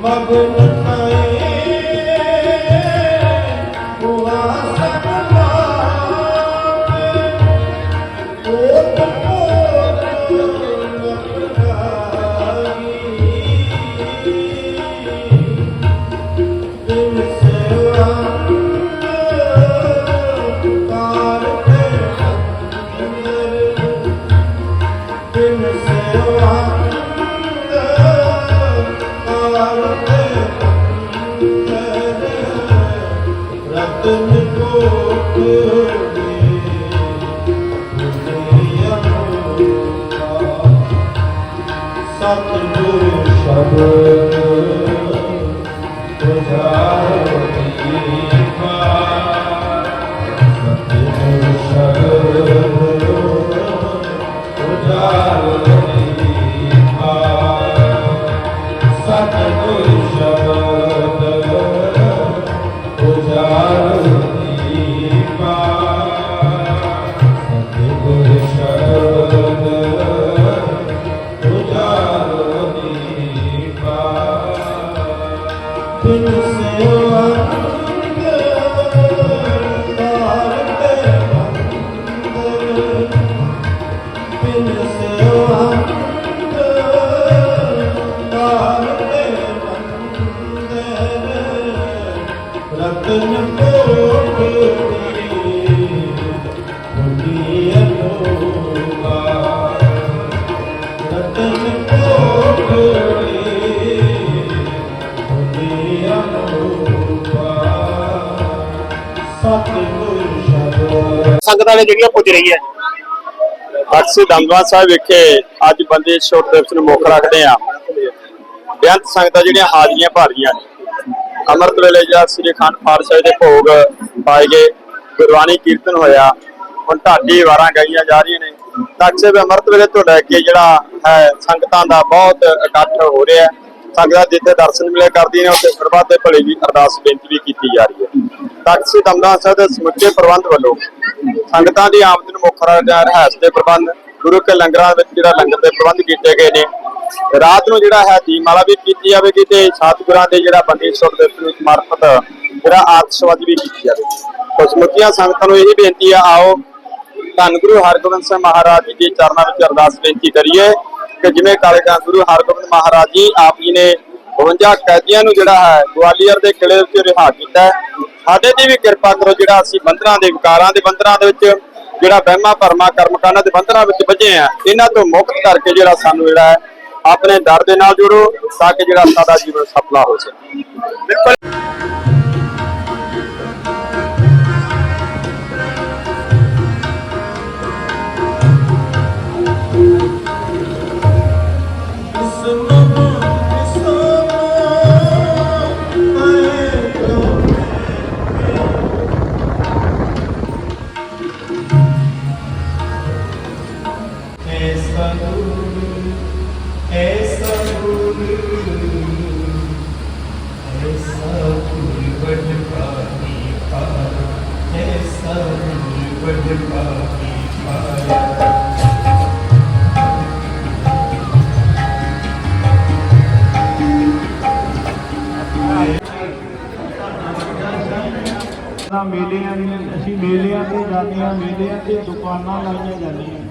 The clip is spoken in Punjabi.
My goodness. ਸਤਿਗੁਰ ਸ਼ਬਦ Senhor. ਸੰਗਤਾਂ ਨੇ ਜਿਹੜੀਆਂ ਪੁੱਜ ਰਹੀ ਹੈ ਦਮਦਮਾ ਸਾਹਿਬ ਵਿਖੇ ਅੱਜ ਬੰਦੇ ਛੋਟ ਦਿਵਸ ਨੂੰ ਮੁੱਖ ਰੱਖਦੇ ਆ ਬੇਅੰਤ ਸੰਗਤਾਂ ਜਿਹੜੀਆਂ ਹਾਜ਼ਰੀਆਂ ਭਰ ਰਹੀਆਂ ਨੇ। ਅੰਮ੍ਰਿਤ ਵੇਲੇ ਜਾਂ ਸ੍ਰੀ ਅਖੰਡ ਪਾਠ ਸਾਹਿਬ ਦੇ ਭੋਗ ਪਾਏ ਗਏ। ਗੁਰਬਾਣੀ ਕੀਰਤਨ ਹੋਇਆ। ਹੁਣ ਢਾਡੀ ਵਾਰਾਂ ਗਾਈਆਂ ਜਾ ਰਹੀਆਂ ਨੇ। ਤਖਤ ਅੰਮ੍ਰਿਤ ਵੇਲੇ ਤੋਂ ਲੈ ਕੇ ਜਿਹੜਾ ਹੈ ਸੰਗਤਾਂ ਦਾ ਬਹੁਤ ਇਕੱਠ ਹੋ ਰਿਹਾ ਹੈ। ਸੰਗਤਾਂ ਜਿੱਥੇ ਦਰਸ਼ਨ ਮਿਲੇ ਕਰਦੀਆਂ ਨੇ, ਉੱਥੇ ਸਰਬੱਤ ਦੇ ਭਲੇ ਦੀ ਅਰਦਾਸ ਬੇਨਤੀ ਵੀ ਕੀਤੀ ਜਾ ਰਹੀ ਹੈ। ਤਖਤ ਸ੍ਰੀ ਸਾਹਿਬ ਦੇ ਸਮੁੱਚੇ ਪ੍ਰਬੰਧ ਵੱਲੋਂ ਸੰਗਤਾਂ ਦੀ ਆਮਦ ਨੂੰ ਮੁੱਖ ਰੱਖਦਿਆਂ ਰਹਿਸ ਦੇ ਪ੍ਰਬੰਧ, ਗੁਰੂ ਕੇ ਲੰਗਰਾਂ ਵਿੱਚ ਜਿਹੜਾ ਲੰਗਰ ਦੇ ਪ੍ਰਬੰਧ ਕੀਤੇ ਗਏ ਨੇ। ਰਾਤ ਨੂੰ ਜਿਹੜਾ ਹੈ ਦੀਪਮਾਲਾ ਵੀ ਕੀਤੀ ਜਾਵੇਗੀ ਤੇ ਸਤਿਗੁਰਾਂ ਦੇ ਜਿਹੜਾ ਬੰਦੀ ਸੁਰ ਦੇ ਸਮਰਪਿਤ ਜਿਹੜਾ ਆਤਿਸ਼ਬਾਜ਼ੀ ਵੀ ਕੀਤੀ ਜਾਵੇਗੀ। ਖੁਸ਼ਮੁਖੀਆਂ ਸੰਗਤਾਂ ਨੂੰ ਇਹ ਬੇਨਤੀ ਆ, ਆਓ, ਧੰਨ ਗੁਰੂ ਹਰਗੋਬਿੰਦ ਸਿੰਘ ਮਹਾਰਾਜ ਜੀ ਦੇ ਚਰਨਾਂ ਵਿੱਚ ਅਰਦਾਸ ਬੇਨਤੀ ਕਰੀਏ ਕਿ ਜਿਵੇਂ ਕਾਲਕਾ ਗੁਰੂ ਹਰਗੋਬਿੰਦ ਮਹਾਰਾਜ ਜੀ ਆਪ ਜੀ ਨੇ 52 ਕੈਦੀਆਂ ਨੂੰ ਜਿਹੜਾ ਹੈ, ਗਵਾਲੀਅਰ ਦੇ ਕਿਲੇ ਵਿੱਚ ਰਿਹਾ ਕੀਤਾ ਸਾਡੇ ਦੀ ਵੀ ਕਿਰਪਾ ਕਰੋ ਜਿਹੜਾ ਅਸੀਂ ਬੰਦਰਾਂ ਦੇ ਵਿਕਾਰਾਂ ਦੇ ਬੰਦਰਾਂ ਦੇ ਵਿੱਚ ਜਿਹੜਾ ਵਹਿਮਾਂ ਭਰਮਾਂ ਕਰਮਕਾਂਡਾਂ ਦੇ ਬੰਦਰਾਂ ਵਿੱਚ ਵੱਜੇ ਆ, ਇਹਨਾਂ ਤੋਂ ਮੁਕਤ ਕਰਕੇ ਜਿਹੜਾ ਸਾਨੂੰ ਜਿਹੜਾ ਹੈ ਆਪਣੇ ਡਰ ਦੇ ਨਾਲ ਜੁੜੋ, ਤਾਂ ਕਿ ਜਿਹੜਾ ਸਾਡਾ ਜੀਵਨ ਸਫਲਾ ਹੋ ਸਕੇ। ਬਿਲਕੁਲ ਮੇਲਿਆਂ ਦੀਆਂ ਅਸੀਂ ਮੇਲਿਆਂ ਤੇ ਜਾਂਦੇ ਹਾਂ ਮੇਲਿਆਂ ਤੇ ਦੁਕਾਨਾਂ ਲਾਈਆਂ ਜਾਂਦੀਆਂ।